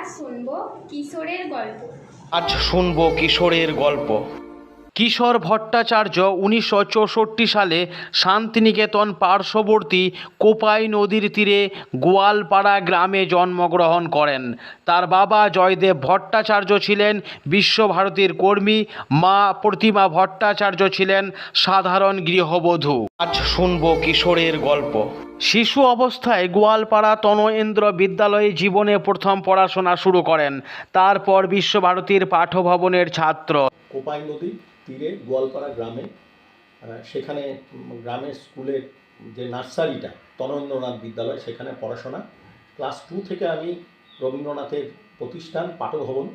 আজ শুনব কিশোরের গল্প। আজ শুনব কিশোরের গল্প। কিশোর ভট্টাচার্য উনিশশো চৌষট্টি সালে শান্তিনিকেতন পার্শ্ববর্তী কোপাই নদীর তীরে গোয়ালপাড়া গ্রামে জন্মগ্রহণ করেন। তার বাবা জয়দেব ভট্টাচার্য ছিলেন বিশ্বভারতীর কর্মী মা প্রতিমা ভট্টাচার্য ছিলেন সাধারণ গৃহবধূ। আজ শুনব কিশোরের গল্প। শিশু অবস্থায় গোয়ালপাড়া তনয়েন্দ্র বিদ্যালয়ে জীবনে প্রথম পড়াশোনা শুরু করেন। তারপর বিশ্বভারতীর পাঠভবনের ছাত্র। কোপাই নদী? তীরে গোয়ালপাড়া গ্রামে সেখানে গ্রামের স্কুলের যে নার্সারিটা তনেন্দ্রনাথ বিদ্যালয়, সেখানে পড়াশোনা। ক্লাস টু থেকে আমি রবীন্দ্রনাথের প্রতিষ্ঠান পাঠভবন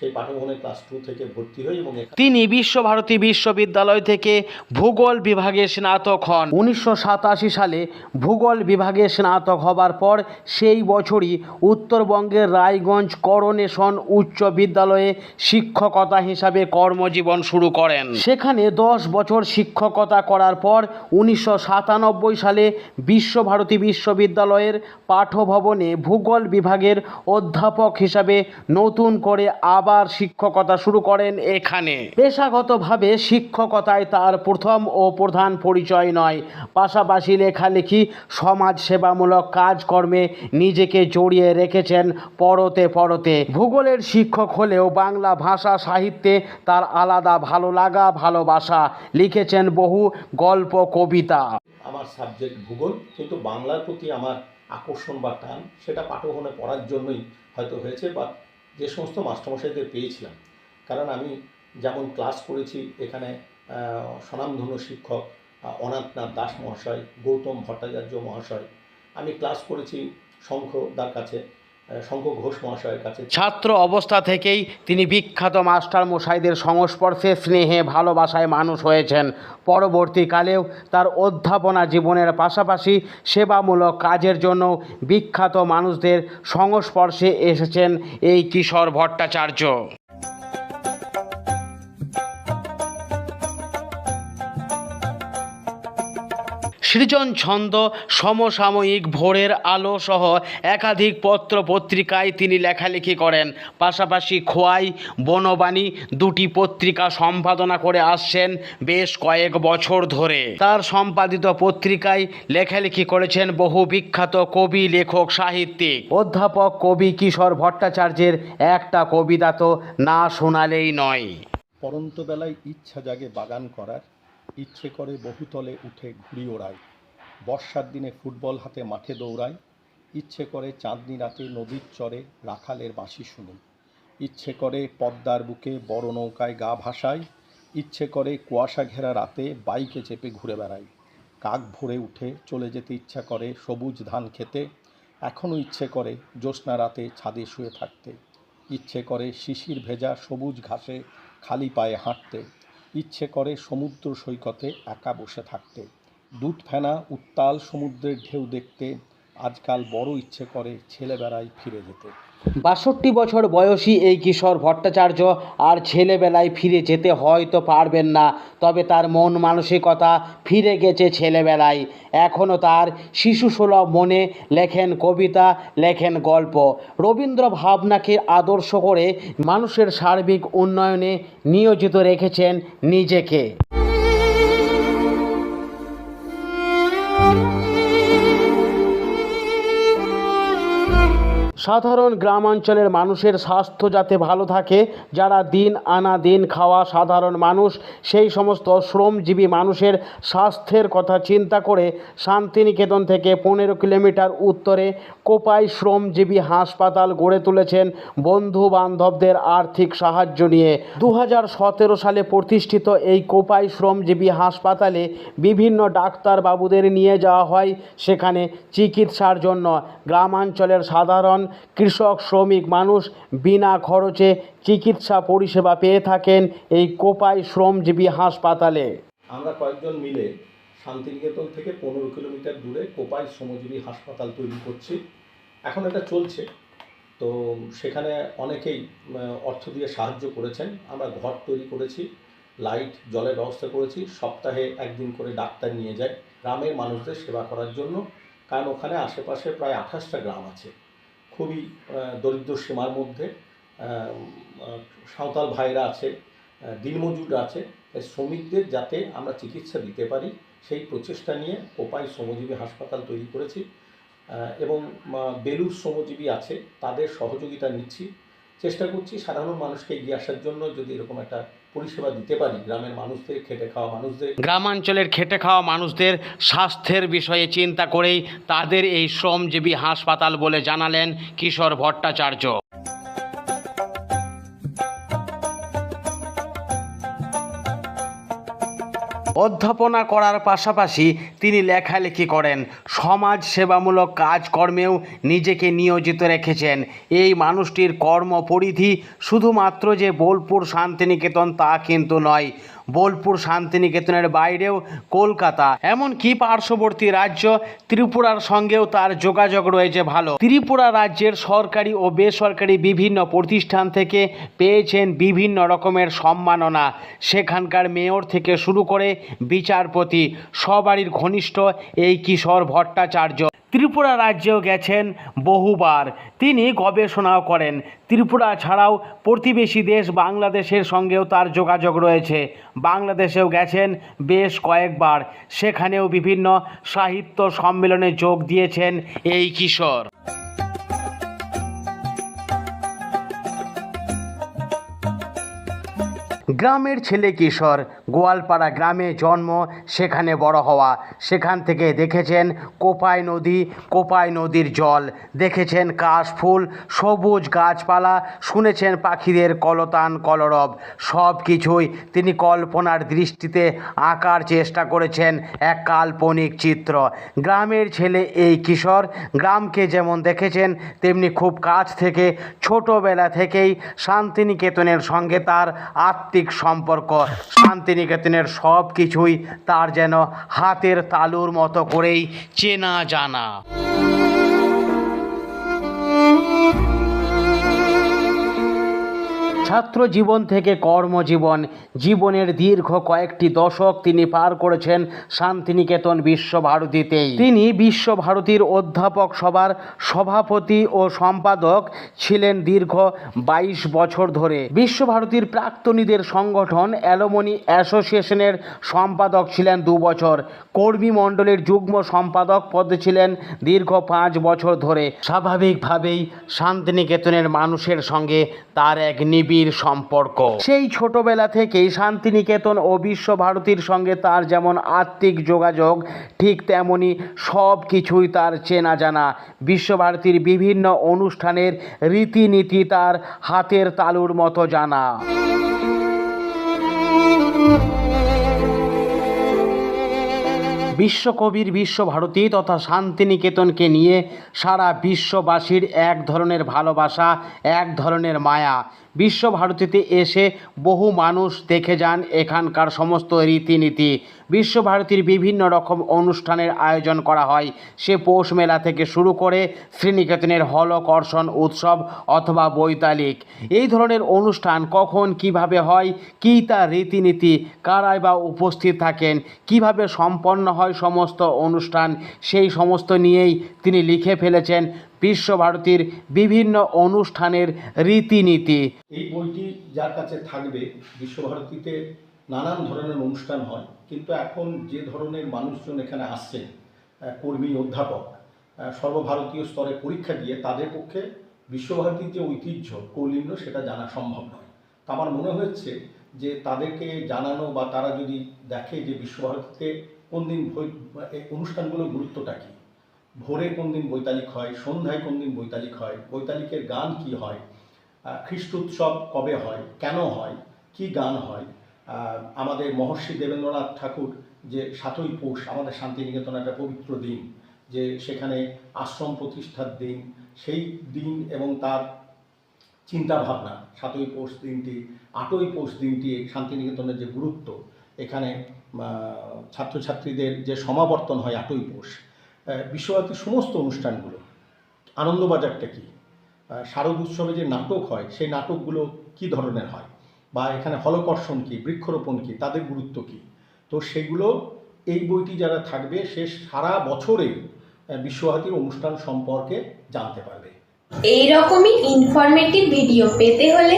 সেই পাঠভবনে ক্লাস টু থেকে ভর্তি হই এবং তিনি বিশ্বভারতী বিশ্ববিদ্যালয় থেকে ভূগোল বিভাগে স্নাতক হন। উনিশশো সাতাশি সালে ভূগোল বিভাগে স্নাতক হবার পর সেই বছরই উত্তরবঙ্গের রায়গঞ্জ করোনেশন উচ্চ বিদ্যালয়ে শিক্ষকতা হিসাবে কর্মজীবন শুরু করেন। সেখানে দশ বছর শিক্ষকতা করার পর উনিশশো সাতানব্বই সালে বিশ্বভারতী বিশ্ববিদ্যালয়ের পাঠভবনে ভূগোল বিভাগের অধ্যাপক হিসাবে নতুন করে আবার শিক্ষকতা শুরু করেন এখানে। পেশাগতভাবে শিক্ষকতায় তার প্রথম ও প্রধান পরিচয় নয়। পাশাপাশি লেখালেখি সমাজ সেবামূলক কাজকর্মে নিজেকে জড়িয়ে রেখেছেন পরতে পরতে। ভূগোলের শিক্ষক হলেও বাংলা ভাষা সাহিত্যে তার আলাদা ভালো লাগা, ভালোবাসা লিখেছেন বহু গল্প, কবিতা। আমার সাবজেক্ট ভূগোল, কিন্তু বাংলার প্রতি আমার আকর্ষণ বা টান, সেটা পাঠভবনে পড়ার জন্যই হয়তো হয়েছে বা যে সমস্ত মাস্টারমশাইদের পেয়েছিলাম। কারণ আমি যেমন ক্লাস করেছি এখানে স্বনামধন্য শিক্ষক অনাথনাথ দাস মহাশয়, গৌতম ভট্টাচার্য মহাশয়। আমি ক্লাস করেছি শঙ্খদার কাছে। শঙ্খ ঘোষ মহাশয়ের কাছে। ছাত্র অবস্থা থেকেই তিনি বিখ্যাত মাস্টার মশাইদের সংস্পর্শে স্নেহে, ভালোবাসায় মানুষ হয়েছেন। পরবর্তীকালেও তার অধ্যাপনা জীবনের পাশাপাশি সেবামূলক কাজের জন্য বিখ্যাত মানুষদের সংস্পর্শে এসেছেন এই কিশোর ভট্টাচার্য। সৃজন ছন্দ সমসাময়িক ভোরের আলো সহ একাধিক পত্র পত্রিকায় তিনি লেখালেখি করেন। পাশাপাশি খোয়াই বনবাণী দুটি পত্রিকা সম্পাদনা করে আসছেন বেশ কয়েক বছর ধরে। তার সম্পাদিত পত্রিকায় লেখালেখি করেছেন বহু বিখ্যাত কবি, লেখক, সাহিত্যিক। অধ্যাপক কবি কিশোর ভট্টাচার্যের একটা কবিতা তো না শোনালেই নয়। পরন্ত বেলায় ইচ্ছা জাগে বাগান করার ইচ্ছে করে বহুতলে উঠে ঘুড়ি ওড়ায়। বর্ষার দিনে ফুটবল হাতে মাঠে দৌড়ায়। ইচ্ছে করে চাঁদনি রাতে নদীর চরে রাখালের বাঁশি শুনি। ইচ্ছে করে পদ্মার বুকে বড় নৌকায় গা ভাসায়। ইচ্ছে করে কুয়াশা ঘেরা রাতে বাইকে চেপে ঘুরে বেড়াই কাক ভরে উঠে চলে যেতে ইচ্ছা করে সবুজ ধান খেতে। এখনও ইচ্ছে করে জ্যোৎস্না রাতে ছাদে শুয়ে থাকতে। ইচ্ছে করে শিশির ভেজা সবুজ ঘাসে খালি পায়ে হাঁটতে। ইচ্ছে করে সমুদ্র সৈকতে একা বসে থাকতে দুধ ফেনা উত্তাল সমুদ্রের ঢেউ দেখতে, আজকাল বড় ইচ্ছে করে ছেলেবেলায় ফিরে যেতে। বাষট্টি বছর বয়সী এই কিশোর ভট্টাচার্য আর ছেলেবেলায় ফিরে যেতে হয়তো পারবেন না। তবে তার মন মানসিকতা ফিরে গেছে ছেলেবেলায়। এখনও তার শিশুসুলভ মনে লেখেন কবিতা, লেখেন গল্প। রবীন্দ্র ভাবনাকে আদর্শ করে মানুষের সার্বিক উন্নয়নে নিয়োজিত রেখেছেন নিজেকে। সাধারণ গ্রামাঞ্চলের মানুষের স্বাস্থ্য যাতে ভালো থাকে, যারা দিন আনা দিন খাওয়া সাধারণ মানুষ, সেই সমস্ত শ্রমজীবী মানুষের স্বাস্থ্যের কথা চিন্তা করে শান্তিনিকেতন থেকে পনেরো কিলোমিটার উত্তরে কোপাই শ্রমজীবী হাসপাতাল গড়ে তুলেছেন বন্ধু বান্ধবদের আর্থিক সাহায্য নিয়ে। দু হাজার সতেরো সালে প্রতিষ্ঠিত এই কোপাই শ্রমজীবী হাসপাতালে বিভিন্ন ডাক্তারবাবুদের নিয়ে যাওয়া হয়, সেখানে চিকিৎসার জন্য। গ্রামাঞ্চলের সাধারণ কৃষক, শ্রমিক, মানুষ বিনা খরচে চিকিৎসা পরিষেবা পেয়ে থাকেন এই কোপাই শ্রমজীবী হাসপাতালে। আমরা কয়েকজন মিলে শান্তিনিকেতন থেকে পনেরো কিলোমিটার দূরে কোপাই শ্রমজীবী হাসপাতাল তৈরি করছি। এখন এটা চলছে। তো সেখানে অনেকেই অর্থ দিয়ে সাহায্য করেছেন। আমরা ঘর তৈরি করেছি, লাইট, জলের ব্যবস্থা করেছি। সপ্তাহে একদিন করে ডাক্তার নিয়ে যায় গ্রামের মানুষদের সেবা করার জন্য। কারণ ওখানে আশেপাশে প্রায় আঠাশটা গ্রাম আছে। খুবই দরিদ্র সীমার মধ্যে সাঁওতাল ভাইরা আছে দিনমজুর আছে শ্রমিকদের যাতে আমরা চিকিৎসা দিতে পারি, সেই প্রচেষ্টা নিয়ে কোপাই শ্রমজীবী হাসপাতাল তৈরি করেছি এবং বেলুর শ্রমজীবী আছে, তাদের সহযোগিতা নিচ্ছি, চেষ্টা করছি সাধারণ মানুষকে এগিয়ে আসার জন্য যদি এরকম একটা পরিষেবা দিতে পারি গ্রামের মানুষদের, খেটে খাওয়া মানুষদের? গ্রামাঞ্চলের খেটে খাওয়া মানুষদের স্বাস্থ্যের বিষয়ে চিন্তা করেই তাদের এই শ্রমজীবী হাসপাতাল বলে জানালেন কিশোর ভট্টাচার্য। অধ্যাপনা করার পাশাপাশি তিনি লেখালেখি করেন। সমাজ সেবামূলক কাজকর্মেও নিজেকে নিয়োজিত রেখেছেন। এই মানুষটির কর্মপরিধি শুধুমাত্র যে বোলপুর শান্তিনিকেতন তা কিন্তু নয় বোলপুর শান্তিনিকেতনের বাইরেও কলকাতা। এমনকি পার্শ্ববর্তী রাজ্য ত্রিপুরার সঙ্গেও তার যোগাযোগ রয়েছে ভালো। ত্রিপুরা রাজ্যের সরকারি ও বেসরকারি বিভিন্ন প্রতিষ্ঠান থেকে পেয়েছেন বিভিন্ন রকমের সম্মাননা। সেখানকার মেয়র থেকে শুরু করে বিচারপতি, সবারই ঘনিষ্ঠ এই কিশোর ভট্টাচার্য। ত্রিপুরা রাজ্যেও গেছেন বহুবার। তিনি গবেষণাও করেন। ত্রিপুরা ছাড়াও প্রতিবেশী দেশ বাংলাদেশের সঙ্গেও তার যোগাযোগ রয়েছে। বাংলাদেশেও গেছেন বেশ কয়েকবার। সেখানেও বিভিন্ন সাহিত্য সম্মেলনে যোগ দিয়েছেন এই কিশোর। গ্রামের ছেলে কিশোর, গোয়ালপাড়া গ্রামে জন্ম, সেখানে বড় হওয়া। সেখান থেকে দেখেছেন কোপাই নদী, কোপাই নদীর জল। দেখেছেন কাশফুল সবুজ গাছপালা, শুনেছেন পাখিদের কলতান, কলরব। সব কিছুই তিনি কল্পনার দৃষ্টিতে আঁকার চেষ্টা করেছেন এক কাল্পনিক চিত্র। গ্রামের ছেলে এই কিশোর, গ্রামকে যেমন দেখেছেন, তেমনি খুব কাছ থেকে, ছোটবেলা থেকেই শান্তিনিকেতনের সঙ্গে তার আত্মিক সম্পর্ক শান্তিনিকেতনের সব কিছুই তার যেন হাতের তালুর মতো করেই চেনা জানা। ছাত্র জীবন থেকে কর্মজীবন, জীবনের দীর্ঘ কয়েকটি দশক তিনি পার করেছেন শান্তিনিকেতন বিশ্বভারতীতেই তিনি বিশ্বভারতীর অধ্যাপক সভার সভাপতি ও সম্পাদক ছিলেন দীর্ঘ বাইশ বছর ধরে। বিশ্বভারতীর প্রাক্তনীদের সংগঠন অ্যালোমনি অ্যাসোসিয়েশনের সম্পাদক ছিলেন দু বছর। কর্মী মণ্ডলের যুগ্ম সম্পাদক পদে ছিলেন দীর্ঘ পাঁচ বছর ধরে। স্বাভাবিকভাবেই শান্তিনিকেতনের মানুষের সঙ্গে তার এক নিবিড় সম্পর্ক। সেই ছোটবেলা থেকেই শান্তিনিকেতন ও বিশ্বভারতীর সঙ্গে তার যেমন আত্মিক যোগাযোগ, ঠিক তেমনি সব কিছুই তার চেনা জানা বিশ্বভারতীর বিভিন্ন অনুষ্ঠানের রীতিনীতি তার হাতের তালুর মতো জানা। বিশ্বকবির বিশ্বভারতী তথা শান্তিনিকেতনকে নিয়ে সারা বিশ্ববাসীর এক ধরনের ভালোবাসা, এক ধরনের মায়া। বিশ্বভারতীতে এসে বহু মানুষ দেখে যান এখানকার সমস্ত রীতিনীতি। বিশ্বভারতীর বিভিন্ন রকম অনুষ্ঠানের আয়োজন করা হয়। সে পৌষ মেলা থেকে শুরু করে শ্রীনিকেতনের হলকর্ষণ উৎসব অথবা বৈতালিক। এই ধরনের অনুষ্ঠান কখন কীভাবে হয়, কী তার রীতিনীতি কারাই বা উপস্থিত থাকেন, কীভাবে সম্পন্ন হয় সমস্ত অনুষ্ঠান, সেই সমস্ত নিয়েই তিনি লিখে ফেলেছেন বিশ্বভারতীর বিভিন্ন অনুষ্ঠানের রীতিনীতি। এই বইটি যার কাছে থাকবে, বিশ্বভারতীতে নানান ধরনের অনুষ্ঠান হয়, কিন্তু এখন যে ধরনের মানুষজন এখানে আসছেন কর্মী, অধ্যাপক সর্বভারতীয় স্তরে পরীক্ষা দিয়ে তাদের পক্ষে বিশ্বভারতীর যে ঐতিহ্য, কৌলিন্য, সেটা জানা সম্ভব নয়। তা আমার মনে হচ্ছে যে তাদেরকে জানানো বা তারা যদি দেখে যে বিশ্বভারতীতে কোন দিন অনুষ্ঠানগুলোর গুরুত্বটা কী ভোরে কোন দিন বৈতালিক হয়, সন্ধ্যায় কোন দিন বৈতালিক হয়, বৈতালিকের গান কি হয় খ্রিস্ট উৎসব কবে হয়, কেন হয়, কি গান হয় আমাদের মহর্ষি দেবেন্দ্রনাথ ঠাকুর যে সাতই পৌষ, আমাদের শান্তিনিকেতন একটা পবিত্র দিন, যে সেখানে আশ্রম প্রতিষ্ঠার দিন, সেই দিন এবং তার চিন্তা ভাবনা সাতই পৌষ দিনটি, আটই পৌষ দিনটি শান্তিনিকেতনের যে গুরুত্ব, এখানে ছাত্রছাত্রীদের যে সমাবর্তন হয় আটই পৌষ আহ, বিশ্বভারতীর সমস্ত অনুষ্ঠানগুলো। আনন্দবাজারটা কী? শারদ উৎসবে যে নাটক হয় সেই নাটকগুলো কি ধরনের হয়? বা এখানে হলকর্ষণ কী বৃক্ষরোপণ কী তাদের গুরুত্ব কী? তো সেগুলো এই বইটি যারা থাকবে সে সারা বছরে বিশ্বভারতীর অনুষ্ঠান সম্পর্কে জানতে পারবে। এই রকমই ইনফরমেটিভ ভিডিও পেতে হলে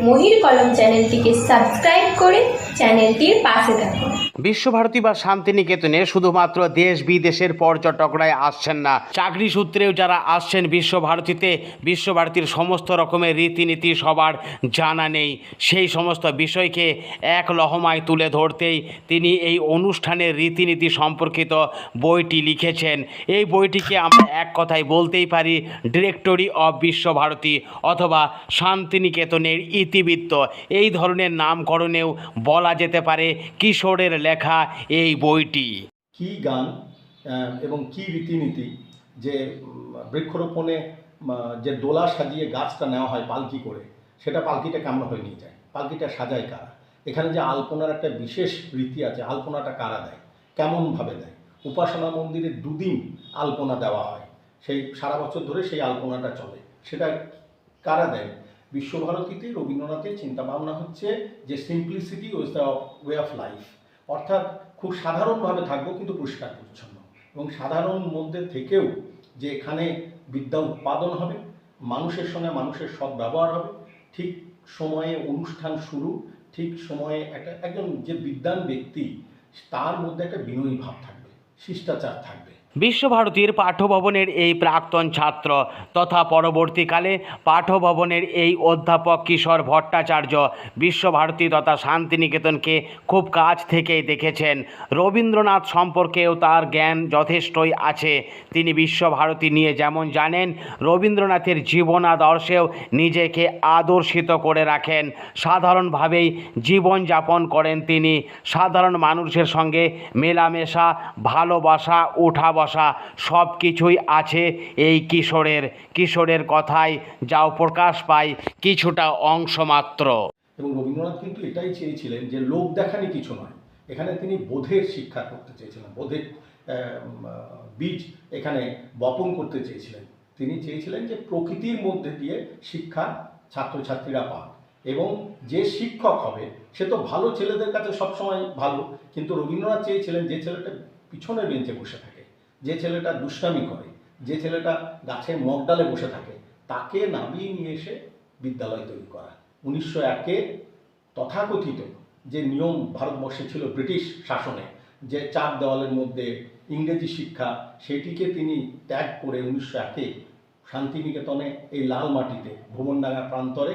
মহির কলম চ্যানেলটিকে সাবস্ক্রাইব করে চ্যানেলটির পাশে থাকুন। বিশ্বভারতী বা শান্তিনিকেতনে শুধুমাত্র দেশ বিদেশের পর্যটকরাই আসছেন না। চাকরি সূত্রেও যারা আসছেন বিশ্বভারতীতে, বিশ্বভারতীর সমস্ত রকমের রীতিনীতি সবার জানা নেই। সেই সমস্ত বিষয়কে এক লহমায় তুলে ধরতেই তিনি এই অনুষ্ঠানের রীতিনীতি সম্পর্কিত বইটি লিখেছেন। এই বইটিকে আমরা এক কথায় বলতেই পারি, ডিরেক্টরি অফ বিশ্বভারতী অথবা শান্তিনিকেতনের ইতিবৃত্ত। এই ধরনের নামকরণেও বলা যেতে পারে কিশোরের লেখা এই বইটি। কি গান এবং কি রীতিনীতি যে বৃক্ষরোপণে যে দোলা সাজিয়ে গাছটা নেওয়া হয় পালকি করে, সেটা পালকিটা কেমন হয়ে নিয়ে যায়? পালকিটা সাজায় কারা? এখানে যে আলপনার একটা বিশেষ রীতি আছে, আলপনাটা কারা দেয়? কেমনভাবে দেয়? উপাসনা মন্দিরে দুদিন আলপনা দেওয়া হয়। সেই সারা বছর ধরে সেই আলপনাটা চলে। সেটা কারা দেয়? বিশ্বভারতীতে রবীন্দ্রনাথের চিন্তাভাবনা হচ্ছে যে simplicity is the way of life অর্থাৎ খুব সাধারণভাবে থাকব কিন্তু পরিষ্কার পরিচ্ছন্ন। এবং সাধারণ মধ্যে থেকেও যে এখানে বিদ্যা উৎপাদন হবে, মানুষের সঙ্গে মানুষের সব ব্যবহার হবে, ঠিক সময়ে অনুষ্ঠান শুরু, ঠিক সময়ে একটা একজন যে বিদ্যান ব্যক্তি, তার মধ্যে একটা বিনয়ী ভাব থাকবে, শিষ্টাচার থাকবে। বিশ্বভারতীর পাঠ্যভবনের এই প্রাক্তন ছাত্র তথা পরবর্তীকালে পাঠ্যভবনের এই অধ্যাপক কিশোর ভট্টাচার্য বিশ্বভারতী তথা শান্তিনিকেতনকে খুব কাছ থেকেই দেখেছেন। রবীন্দ্রনাথ সম্পর্কেও তার জ্ঞান যথেষ্টই আছে। তিনি বিশ্বভারতী নিয়ে যেমন জানেন, রবীন্দ্রনাথের জীবনাদর্শেও নিজেকে আদর্শিত করে রাখেন। সাধারণভাবেই জীবনযাপন করেন তিনি। সাধারণ মানুষের সঙ্গে মেলামেশা, ভালোবাসা উঠা বসা সব কিছুই আছে এই কিশোরের। কিশোরের কথায় যাও প্রকাশ পায় কিছুটা অংশ মাত্র। এবং রবীন্দ্রনাথ কিন্তু এটাই চেয়েছিলেন যে লোক দেখানি কিছু নয়। এখানে তিনি বোধের শিক্ষা করতে চেয়েছিলেন, বোধের বীজ এখানে বপন করতে চেয়েছিলেন। তিনি চেয়েছিলেন যে প্রকৃতির মধ্যে দিয়ে শিক্ষা ছাত্রছাত্রীরা পান এবং যে শিক্ষক হবে, সে তো ভালো ছেলেদের কাছে সবসময় ভালো, কিন্তু রবীন্দ্রনাথ চেয়েছিলেন যে ছেলেটা পিছনের বেঞ্চে বসে থাকে। যে ছেলেটা দুষ্টামি করে, যে ছেলেটা গাছের মগডালে বসে থাকে, তাকে নামিয়ে নিয়ে এসে বিদ্যালয় তৈরি করা। উনিশশো একে তথাকথিত যে নিয়ম ভারতবর্ষে ছিল ব্রিটিশ শাসনে, যে চার দেওয়ালের মধ্যে ইংরেজি শিক্ষা, সেটিকে তিনি ত্যাগ করে উনিশশো একে শান্তিনিকেতনে এই লাল মাটিতে ভুবনডাঙ্গা প্রান্তরে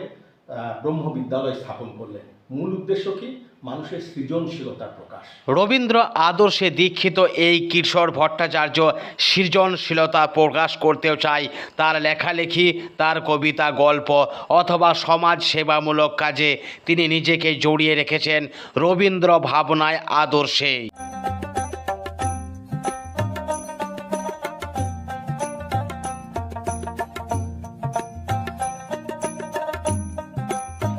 ব্রহ্ম বিদ্যালয় স্থাপন করলেন। মূল উদ্দেশ্য কি? মানুষের সৃজনশীলতার প্রকাশ। রবীন্দ্র আদর্শে দীক্ষিত এই কিশোর ভট্টাচার্য সৃজনশীলতা প্রকাশ করতেও চায়। তার লেখালেখি, তার কবিতা, গল্প অথবা সমাজ সেবামূলক কাজে তিনি নিজেকে জড়িয়ে রেখেছেন রবীন্দ্র ভাবনায় আদর্শে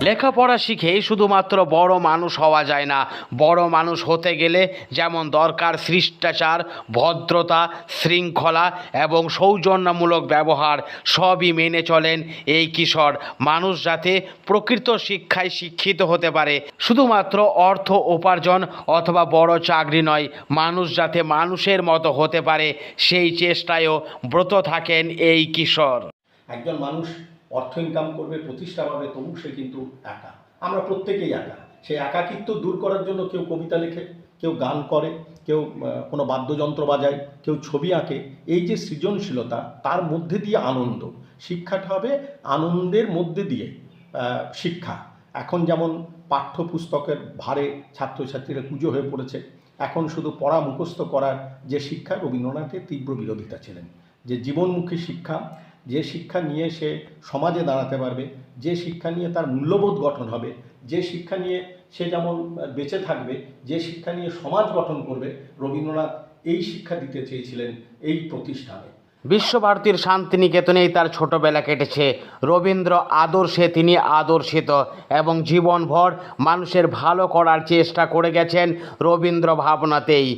লেখাপড়া শিখেই শুধুমাত্র বড় মানুষ হওয়া যায় না। বড় মানুষ হতে গেলে যেমন দরকার শিষ্টাচার, ভদ্রতা, শৃঙ্খলা এবং সৌজন্যমূলক ব্যবহার সবই মেনে চলেন এই কিশোর। মানুষ যাতে প্রকৃত শিক্ষায় শিক্ষিত হতে পারে। শুধুমাত্র অর্থ উপার্জন অথবা বড় চাকরি নয়, মানুষ যাতে মানুষের মতো হতে পারে সেই চেষ্টায়ও ব্রত থাকেন এই কিশোর। একজন মানুষ অর্থ ইনকাম করবে, প্রতিষ্ঠা পাবে, তবু সে কিন্তু একা। আমরা প্রত্যেকেই একা। সেই একাকিত্ব দূর করার জন্য কেউ কবিতা লেখে, কেউ গান করে, কেউ কোনো বাদ্যযন্ত্র বাজায়, কেউ ছবি আঁকে। এই যে সৃজনশীলতা, তার মধ্যে দিয়ে আনন্দ। শিক্ষাটা হবে আনন্দের মধ্যে দিয়ে শিক্ষা। এখন যেমন পাঠ্যপুস্তকের ভারে ছাত্রছাত্রীরা পুজো হয়ে পড়েছে, এখন শুধু পড়া মুখস্থ করার যে শিক্ষা রবীন্দ্রনাথের তীব্র বিরোধিতা ছিলেন। যে জীবনমুখী শিক্ষা যে শিক্ষা নিয়ে সে সমাজে দাঁড়াতে পারবে, যে শিক্ষা নিয়ে তার মূল্যবোধ গঠন হবে, যে শিক্ষা নিয়ে সে যেমন বেঁচে থাকবে, যে শিক্ষা নিয়ে সমাজ গঠন করবে, রবীন্দ্রনাথ এই শিক্ষা দিতে চেয়েছিলেন এই প্রতিষ্ঠানে। বিশ্বভারতীর শান্তিনিকেতনেই তার ছোটবেলা কেটেছে। রবীন্দ্র আদর্শে তিনি আদর্শিত এবং জীবনভর মানুষের ভালো করার চেষ্টা করে গেছেন রবীন্দ্র ভাবনাতেই।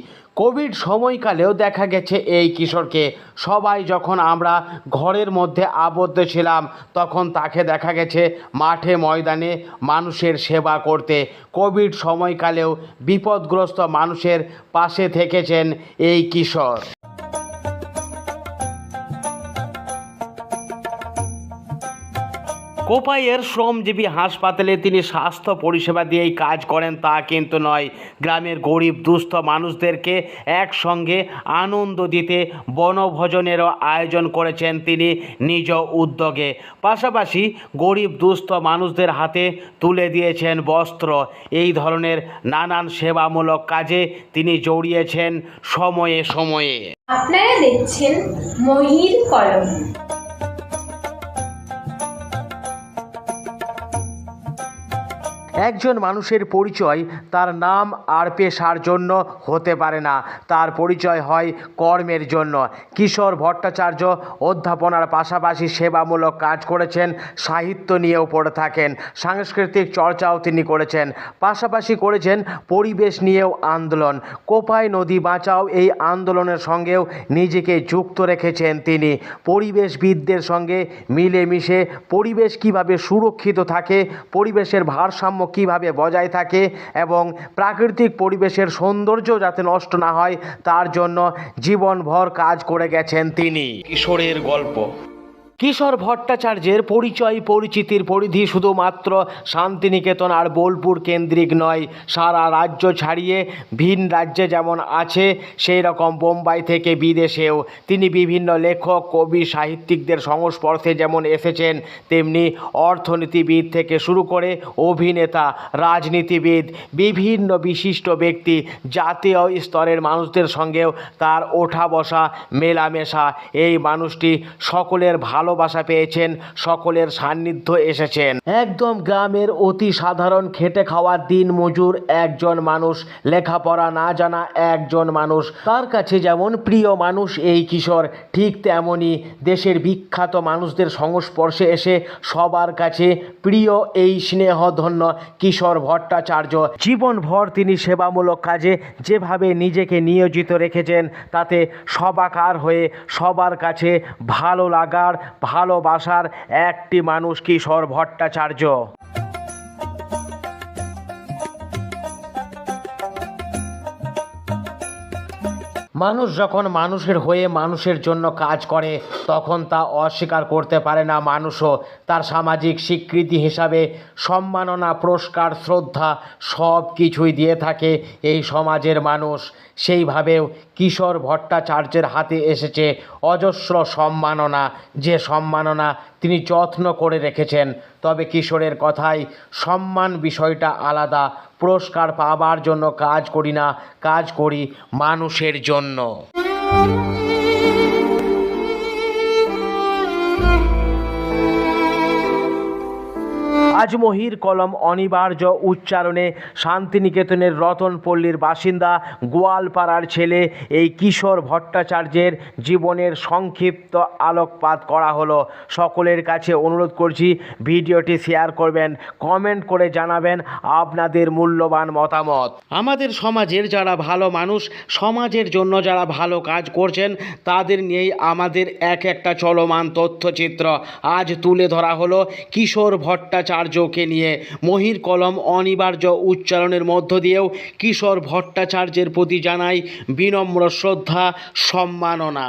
কোভিড সময়কালেও দেখা গেছে এই কিশোরকে। সবাই যখন আমরা ঘরের মধ্যে আবদ্ধ ছিলাম, তখন তাকে দেখা গেছে মাঠে ময়দানে মানুষের সেবা করতে। কোভিড সময়কালেও বিপদগ্রস্ত মানুষের পাশে থেকেছেন এই কিশোর। কোপাইয়ের শ্রমজীবী হাসপাতালে তিনি স্বাস্থ্য পরিষেবা দিয়েই কাজ করেন, তা কিন্তু নয়। গ্রামের গরিব, দুস্থ মানুষদেরকে একসঙ্গে আনন্দ দিতে বনভোজনেরও আয়োজন করেছেন তিনি নিজ উদ্যোগে। পাশাপাশি গরিব, দুস্থ মানুষদের হাতে তুলে দিয়েছেন বস্ত্র। এই ধরনের নানান সেবামূলক কাজে তিনি জড়িয়েছেন সময়ে সময়ে। আপনারা দেখছেন মহির কলম। একজন মানুষের পরিচয় তার নাম আর পেশার জন্য হতে পারে না। তার পরিচয় হয় কর্মের জন্য। কিশোর ভট্টাচার্য অধ্যাপনার পাশাপাশি সেবামূলক কাজ করেছেন, সাহিত্য নিয়েও পড়ে থাকেন, সাংস্কৃতিক চর্চাও তিনি করেছেন, পাশাপাশি করেছেন পরিবেশ নিয়েও আন্দোলন। কোপাই নদী বাঁচাও এই আন্দোলনের সঙ্গেও নিজেকে যুক্ত রেখেছেন তিনি। পরিবেশবিদদের সঙ্গে মিলেমিশে পরিবেশ কীভাবে সুরক্ষিত থাকে, পরিবেশের ভারসাম্য কীভাবে বজায় থাকে এবং প্রাকৃতিক পরিবেশের সৌন্দর্য যাতে নষ্ট না হয়, তার জন্য জীবনভর কাজ করে গেছেন তিনি। কিশোরের গল্প। কিশোর ভট্টাচার্যের পরিচয়, পরিচিতির পরিধি শুধুমাত্র শান্তিনিকেতন আর বোলপুর কেন্দ্রিক নয়। সারা রাজ্য ছাড়িয়ে ভিন রাজ্যে যেমন আছে, সেই রকম বোম্বাই থেকে বিদেশেও। তিনি বিভিন্ন লেখক, কবি, সাহিত্যিকদের সংস্পর্শে যেমন এসেছেন, তেমনি অর্থনীতিবিদ থেকে শুরু করে অভিনেতা, রাজনীতিবিদ, বিভিন্ন বিশিষ্ট ব্যক্তি, জাতীয় স্তরের মানুষদের সঙ্গেও তার ওঠা বসা মেলামেশা, এই মানুষটি সকলের ভালোবাসা পেয়েছেন, সকলের সান্নিধ্য এসেছেন। একদম গ্রামের অতি সাধারণ খেটে খাওয়া দিন মজুর একজন মানুষ, লেখাপড়া না জানা একজন মানুষ, তার কাছে যেমন প্রিয় মানুষ এই কিশোর, ঠিক তেমনই দেশের বিখ্যাত মানুষদের সংস্পর্শে এসে সবার কাছে প্রিয় এই স্নেহধন্য কিশোর ভট্টাচার্য। জীবনভর তিনি সেবামূলক কাজে যেভাবে নিজেকে নিয়োজিত রেখেছেন, তাতে সবাকার হয়ে সবার কাছে ভালো লাগার ভালোবাসার একটি মানুষ কিশোর ভট্টাচার্য মানুষ যখন মানুষের হয়ে মানুষের জন্য কাজ করে, তখন তা অস্বীকার করতে পারে না মানুষও। তার সামাজিক স্বীকৃতি হিসাবে সম্মাননা, পুরস্কার, শ্রদ্ধা সব কিছুই দিয়ে থাকে এই সমাজের মানুষ। সেইভাবেও কিশোর ভট্টাচার্যের হাতে এসেছে অজস্র সম্মাননা। যে সম্মাননা তিনি যত্ন করে রেখেছেন, তবে কিশোরের কথাই সম্মান বিষয়টা আলাদা। পুরস্কার পাবার জন্য কাজ করি না, কাজ করি মানুষের জন্য। আজ মহির কলম অনিবার্য উচ্চারণে শান্তিনিকেতনের রতনপল্লীর বাসিন্দা গোয়ালপাড়ার ছেলে এই কিশোর ভট্টাচার্যের জীবনের সংক্ষিপ্ত আলোকপাত করা হলো। সকলের কাছে অনুরোধ করছি, ভিডিওটি শেয়ার করবেন, কমেন্ট করে জানাবেন আপনাদের মূল্যবান মতামত। আমাদের সমাজের যারা ভালো মানুষ, সমাজের জন্য যারা ভালো কাজ করছেন, তাদের নিয়েই আমাদের এক একটা চলমান তথ্যচিত্র। আজ তুলে ধরা হলো কিশোর ভট্টাচার্যকে নিয়ে মহির কলম অনিবার্য উচ্চারণের মধ্য দিয়েও কিশোর ভট্টাচার্যের প্রতি জানাই বিনম্র শ্রদ্ধা, সম্মাননা।